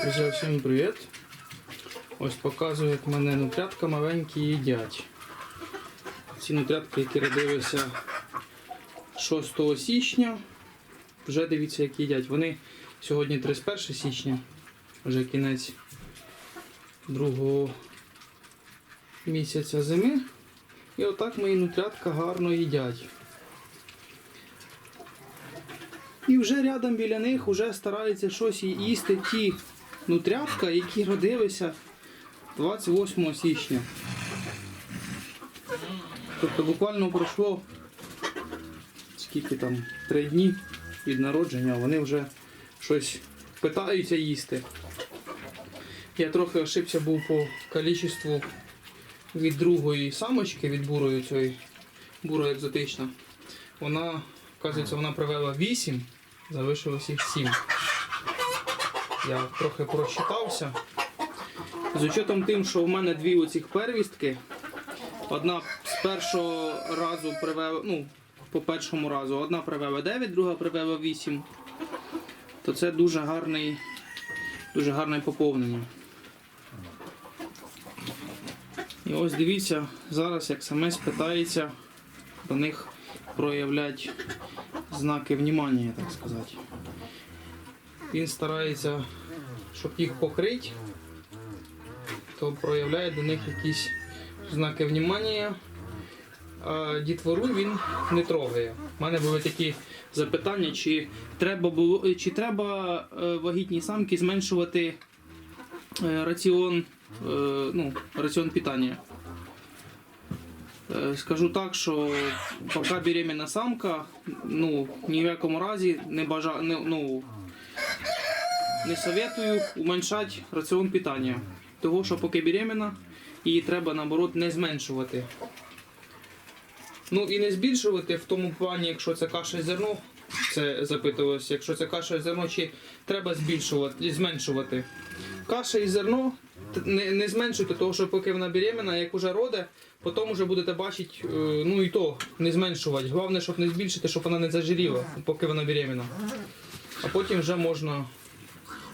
Друзі, всім привіт! Ось показую, як в мене нутрятка маленькі їдять. Ці нутрятки, які родилися 6 січня, вже дивіться, як їдять. Вони сьогодні 31 січня, вже кінець другого місяця зими. І отак мої нутрятка гарно їдять. І вже рядом біля них вже стараються щось їсти ті нутрятка, які родилися 28 січня. Тобто буквально пройшло скільки там, три дні від народження, вони вже щось питаються їсти. Я трохи ошибся був по кількості від другої самочки, від бурої цієї буро екзотична. Вона, вказується, вона привела 8, залишилось їх 7. Я трохи прочитався. З учетом тим, що в мене дві оцих первістки, одна з першого разу привела, ну, по першому разу, одна привела 9, друга привела 8, то це дуже гарний, дуже гарне поповнення. І ось дивіться, зараз як самець питається до них проявляти знаки внимання, так сказати. Він старається, щоб їх покрити, то проявляє до них якісь знаки внимання. А дітвору він не трогає. У мене були такі запитання, чи треба було, чи треба е, вагітній самки зменшувати е, раціон, е, ну, раціон питання. Скажу так, що поки беременна самка, ну, ні в якому разі не бажа, не, ну, не советую уменьшати раціон питання. Того, що поки беременна, її треба наоборот не зменшувати. Ну і не збільшувати в тому плані, якщо це каша і зерно, це запитувалося, якщо це каша і зерно, чи треба збільшувати, зменшувати. Каша і зерно не, не зменшуйте, тому що поки вона беременна, як уже роде, потім вже будете бачити, е, ну і то не зменшувати. Головне, щоб не збільшити, щоб вона не зажиріла, поки вона беременна. А потім вже можна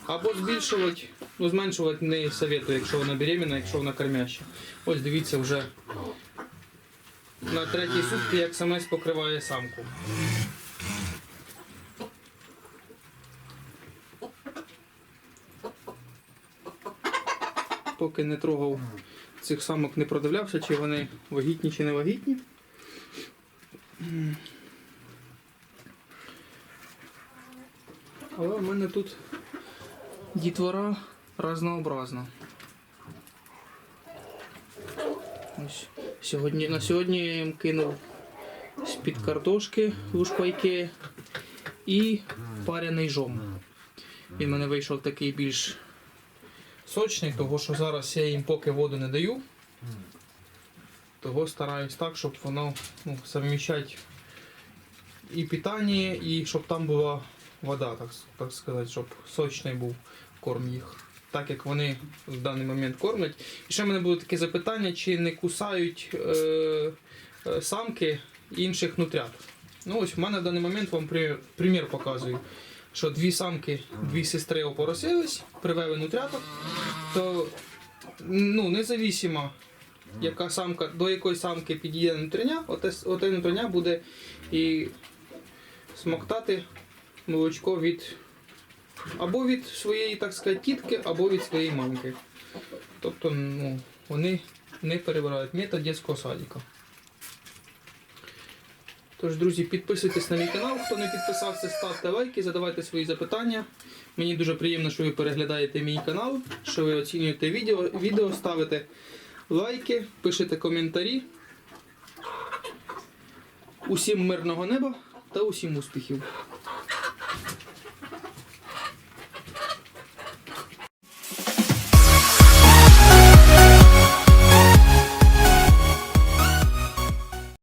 або збільшувати, ну зменшувати не советую, якщо вона беременна, якщо вона кормяща. Ось дивіться вже на третій сутки, як самець покриває самку. Поки не трогав цих самок, не продивлявся, чи вони вагітні, чи не вагітні. Але в мене тут дітвора разнообразна. Ось сьогодні, на сьогодні я їм кинув з-під картошки лушпайки і паряний жом. Він в мене вийшов такий більш сочний, того що зараз я їм поки воду не даю. Того стараюсь так, щоб воно ну, совміщати і питання, і щоб там була вода, так, так сказати, щоб сочний був корм їх. Так як вони в даний момент кормлять. І ще в мене було таке запитання, чи не кусають е, е, самки інших нутрят. Ну ось в мене в даний момент вам при- примір показую, що дві самки, дві сестри опоросились, привели нутряток, то ну, независимо, яка самка, до якої самки підійде нутриня, оте, оте нутриня буде і смоктати молочко від або від своєї, так сказати, тітки, або від своєї мамки. Тобто, ну, вони не перебирають метод дитячого садика. Тож, друзі, підписуйтесь на мій канал. Хто не підписався, ставте лайки, задавайте свої запитання. Мені дуже приємно, що ви переглядаєте мій канал, що ви оцінюєте відео, відео ставите лайки, пишете коментарі. Усім мирного неба та усім успіхів!